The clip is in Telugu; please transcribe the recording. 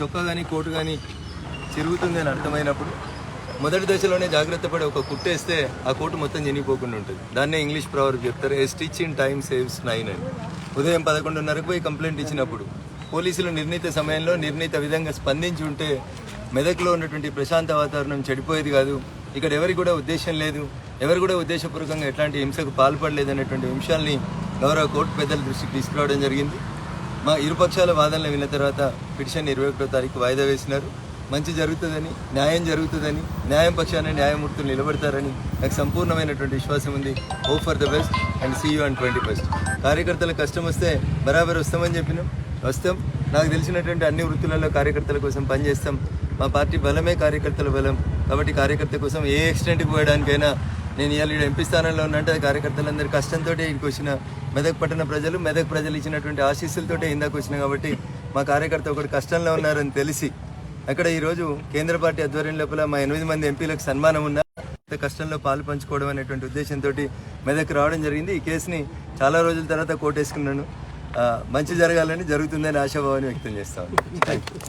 చొక్కా కానీ కోటు కానీ చిరుగుతుంది అని అర్థమైనప్పుడు మొదటి దశలోనే జాగ్రత్త పడి ఒక కుట్టేస్తే ఆ కోటు మొత్తం చినిగిపోకుండా ఉంటుంది. దాన్నే ఇంగ్లీష్ ప్రవర్ చెప్తారు a stitch in time saves nine అని. ఉదయం పదకొండున్నరకు పోయి కంప్లైంట్ ఇచ్చినప్పుడు పోలీసులు నిర్ణీత సమయంలో నిర్ణీత విధంగా స్పందించి ఉంటే మెదక్లో ఉన్నటువంటి ప్రశాంత వాతావరణం చెడిపోయేది కాదు. ఇక్కడ ఎవరికి కూడా ఉద్దేశం లేదు. ఎవరు కూడా ఉద్దేశపూర్వకంగా ఎట్లాంటి హింసకు పాల్పడలేదు అనేటువంటి అంశాలని గౌరవ కోర్టు పెద్దల దృష్టికి తీసుకురావడం జరిగింది. మా ఇరుపక్షాల వాదనలు విన్న తర్వాత పిటిషన్ ఇరవై ఒకటో తారీఖు వాయిదా వేసినారు. మంచి జరుగుతుందని న్యాయం జరుగుతుందని న్యాయం పక్షాన న్యాయమూర్తులు నిలబడతారని నాకు సంపూర్ణమైనటువంటి విశ్వాసం ఉంది. Hope for the best and see you and twenty first కార్యకర్తల కష్టం వస్తే బరాబర్ వస్తామని చెప్పినాం. వస్తాం. నాకు తెలిసినటువంటి అన్ని వృత్తులలో కార్యకర్తల కోసం పనిచేస్తాం. మా పార్టీ బలమే కార్యకర్తల బలం. కాబట్టి కార్యకర్త కోసం ఏ ఎక్స్టెంట్కి పోయడానికైనా నేను ఇవాళ ఎంపీ స్థానంలో ఉన్నట్టు కార్యకర్తలందరి కష్టంతో ఇంటికి వచ్చిన మెదక్ పట్టణ ప్రజలు మెదక్ ప్రజలు ఇచ్చినటువంటి ఆశీస్సులతో ఇందాక వచ్చిన కాబట్టి మా కార్యకర్త ఒకటి కష్టంలో ఉన్నారని తెలిసి అక్కడ ఈరోజు కేంద్ర పార్టీ ఆధ్వర్యం లోపల మా ఎనిమిది మంది ఎంపీలకు సన్మానం ఉన్న కష్టంలో పాలు పంచుకోవడం అనేటువంటి ఉద్దేశంతో మెదక్ రావడం జరిగింది. ఈ కేసుని చాలా రోజుల తర్వాత కోటేసుకున్నాను వేసుకున్నాను. మంచి జరగాలని జరుగుతుందని ఆశాభావాన్ని వ్యక్తం చేస్తాను థ్యాంక్ యూ